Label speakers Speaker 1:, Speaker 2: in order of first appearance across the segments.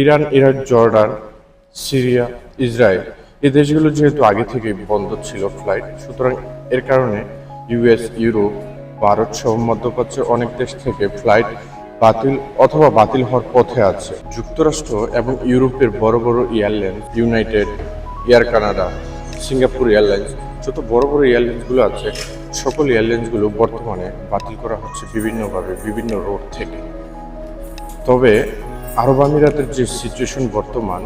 Speaker 1: Iran, Iraq, Jordan, Syria, Israel এই দেশগুলো যেহেতু আগে থেকে বন্ধ ছিল ফ্লাইট, সুতরাং এর কারণে ইউএস, ইউরোপ, ভারত সহ মধ্যপ্রাচ্যের অনেক দেশ থেকে ফ্লাইট বাতিল অথবা বাতিল হওয়ার পথে আছে। যুক্তরাষ্ট্র এবং ইউরোপের বড় বড় airlines, United, Air Canada, Singapore Airlines, যত বড় বড় এয়ারলাইন্সগুলো আছে, সকল এয়ারলাইন্সগুলো বর্তমানে বাতিল করা হচ্ছে বিভিন্নভাবে, বিভিন্ন রোড থেকে। তবে আরব আমিরাতের যে সিচুয়েশন বর্তমান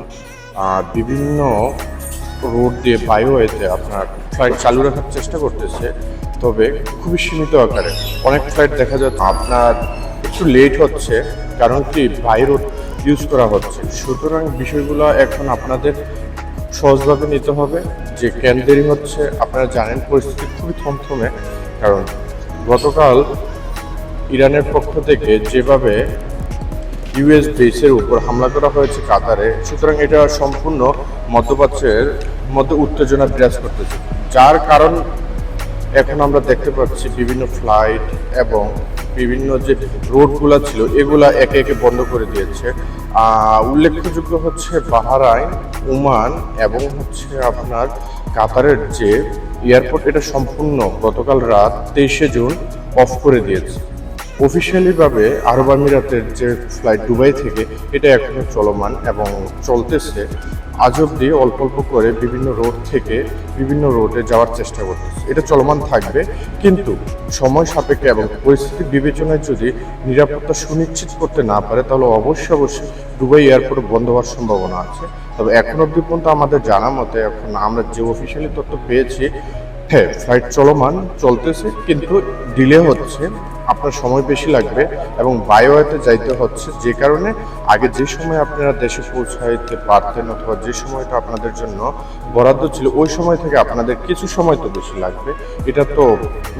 Speaker 1: বিভিন্ন রোড দিয়ে বায়োওয়েতে আপনার ফ্লাইট চালু রাখার চেষ্টা করতেছে, তবে খুবই সীমিত আকারে। অনেক ফ্লাইট দেখা যাচ্ছে আপনার একটু লেট হচ্ছে, কারণ কি বাই রোড ইউজ করা হচ্ছে। সুতরাং বিষয়গুলো এখন আপনাদের সহজভাবে নিতে হবে, যে কেন দেরি হচ্ছে, আপনারা জানেন পরিস্থিতি খুবই থমথমে, কারণ গতকাল ইরানের পক্ষ থেকে যেভাবে ইউএস বেসের উপর হামলা করা হয়েছে কাতারে। সুতরাং এটা সম্পূর্ণ মধ্যপ্রাচ্যের মধ্যে উত্তেজনা বিরাজ করতেছে। যার কারণ এখন আমরা দেখতে পাচ্ছি বিভিন্ন ফ্লাইট এবং বিভিন্ন যে রোডগুলো ছিল, এগুলা একে একে বন্ধ করে দিয়েছে। উল্লেখযোগ্য হচ্ছে বাহারাইন, ওমান এবং হচ্ছে আপনার কাতারের যে এয়ারপোর্ট, এটা সম্পূর্ণ গতকাল রাত তেইশে জুন অফ করে দিয়েছে। অফিসিয়ালি ভাবে আরব আমিরাতের যে ফ্লাইট দুবাই থেকে, এটা এখনও চলমান এবং চলতেছে। আজ অব্দি অল্প অল্প করে বিভিন্ন রোড থেকে বিভিন্ন রোডে যাওয়ার চেষ্টা করতেছে। এটা চলমান থাকবে, কিন্তু সময় সাপেক্ষে এবং পরিস্থিতি বিবেচনায় যদি নিরাপত্তা সুনিশ্চিত করতে না পারে, তাহলে অবশ্যই অবশ্যই দুবাই এয়ারপোর্ট বন্ধ হওয়ার সম্ভাবনা আছে। তবে এখন অব্দি পর্যন্ত আমাদের জানা মতে, এখন আমরা যে অফিসিয়ালি তথ্য পেয়েছি হ্যাঁ ফ্লাইট চলমান, চলতেছে, কিন্তু ডিলে হচ্ছে। আপনার সময় বেশি লাগবে এবং বায়োয়াতে যাইতে হচ্ছে যে কারণে আগে যে সময় আপনারা দেশে পৌঁছাইতে পারতেন অথবা যে সময়টা আপনাদের জন্য বরাদ্দ ছিল, ওই সময় থেকে আপনাদের কিছু সময় তো বেশি লাগবে। এটা তো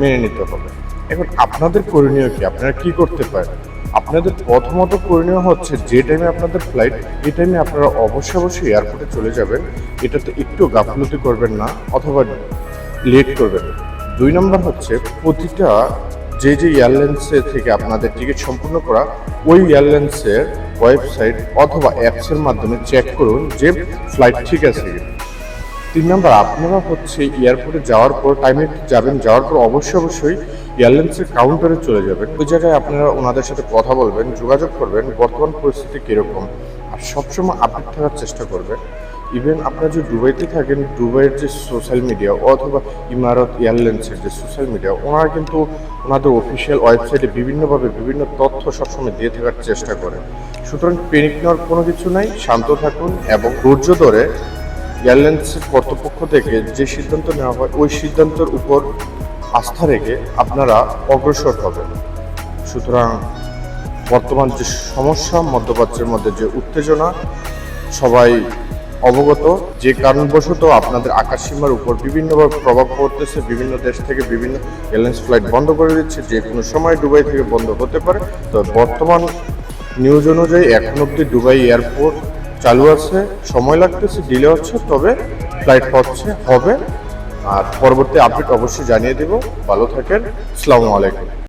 Speaker 1: মেনে নিতে হবে। এখন আপনাদের করণীয় কি? আপনারা কি করতে পারেন? আপনাদের প্রথমত করণীয় হচ্ছে যে টাইমে আপনাদের ফ্লাইট এই টাইমে আপনারা অবশ্যই অবশ্যই এয়ারপোর্টে চলে যাবেন। এটাতে একটু গাফলতি করবেন না অথবা লেট করবেন দুই নম্বর হচ্ছে প্রতিটা যে যে এয়ারলাইন্সে থেকে আপনাদের টিকিট সম্পূর্ণ করা, ওই এয়ারলাইন্সের ওয়েবসাইট অথবা অ্যাপসের মাধ্যমে চেক করুন যে ফ্লাইট ঠিক আছে তিন নম্বর, আপনারা হচ্ছে এয়ারপোর্টে যাওয়ার পর টাইমে যাবেন, যাওয়ার পর অবশ্যই অবশ্যই এয়ারলাইন্সের কাউন্টারে চলে যাবেন। ওই জায়গায় আপনারা ওনাদের সাথে কথা বলবেন, যোগাযোগ করবেন, বর্তমান পরিস্থিতি কীরকম, আর সবসময় আপডেট থাকার চেষ্টা করবেন। ইভেন আপনারা যে দুবাইতে থাকেন, দুবাইয়ের যে সোশ্যাল মিডিয়া অথবা ইমারত এয়ারলাইন্সের যে সোশ্যাল মিডিয়া ওনারা কিন্তু ওনাদের অফিসিয়াল ওয়েবসাইটে বিভিন্নভাবে বিভিন্ন তথ্য সবসময় দিয়ে থাকার চেষ্টা করেন সুতরাং পেনিক নেওয়ার কোনো কিছু নাই, শান্ত থাকুন এবং ধৈর্য ধরে এয়ারলাইন্সের কর্তৃপক্ষ থেকে যে সিদ্ধান্ত নেওয়া হয়, ওই সিদ্ধান্তের উপর আস্থা রেখে আপনারা অগ্রসর হবেন। সুতরাং বর্তমান যে সমস্যা, মধ্যপ্রাচ্যের মধ্যে যে উত্তেজনা, সবাই অবগত, যে কারণবশত আপনাদের আকাশসীমার উপর বিভিন্নভাবে প্রভাব পড়তেছে, বিভিন্ন দেশ থেকে বিভিন্ন এয়ারলাইন্স ফ্লাইট বন্ধ করে দিচ্ছে, যে কোনো সময় দুবাই থেকে বন্ধ হতে পারে। তো বর্তমান নিউজ অনুযায়ী এখন অব্দি দুবাই এয়ারপোর্ট চালু আছে, সময় লাগতেছে ডিলে হচ্ছে, তবে ফ্লাইট হচ্ছে, হবে। আর পরবর্তী আপডেট অবশ্যই জানিয়ে দেব। ভালো থাকেন, আসসালামু আলাইকুম।